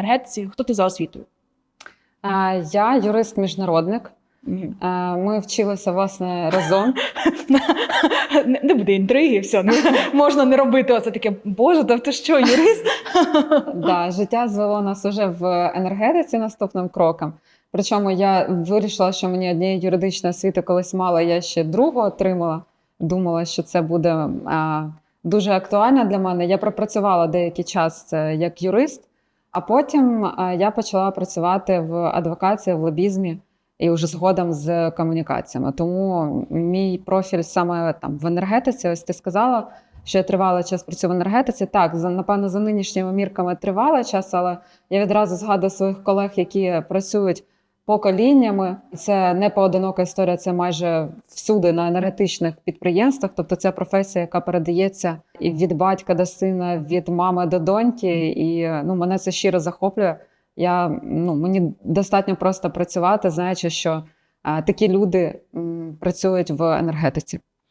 енергетиці. Хто ти за освітою? Е, Я юрист-міжнародник. Е, Ми вчилися власне разом. Не, буде інтриги, все можна не робити. Оце таке, боже, та ти що, юрист? Да, життя звело нас уже в енергетиці наступним кроком. Причому я вирішила, що мені однієї юридичної освіти колись мало, я ще другу отримала. Думала, що це буде а, дуже актуально для мене. Я пропрацювала деякий час як юрист, а потім я почала працювати в адвокації, в лобізмі і вже згодом з комунікаціями. Тому мій профіль саме там в енергетиці, ось ти сказала, що я тривалий час працюю в енергетиці. Так, за напевно, за нинішніми мірками тривалий час, але я відразу згадую своїх колег, які працюють поколіннями. Це не поодинока історія, це майже всюди на енергетичних підприємствах. Тобто це професія, яка передається і від батька до сина, від мами до доньки. І ну, мене це щиро захоплює. Я, ну, мені достатньо просто працювати, знаючи, що а, такі люди м, працюють в енергетиці.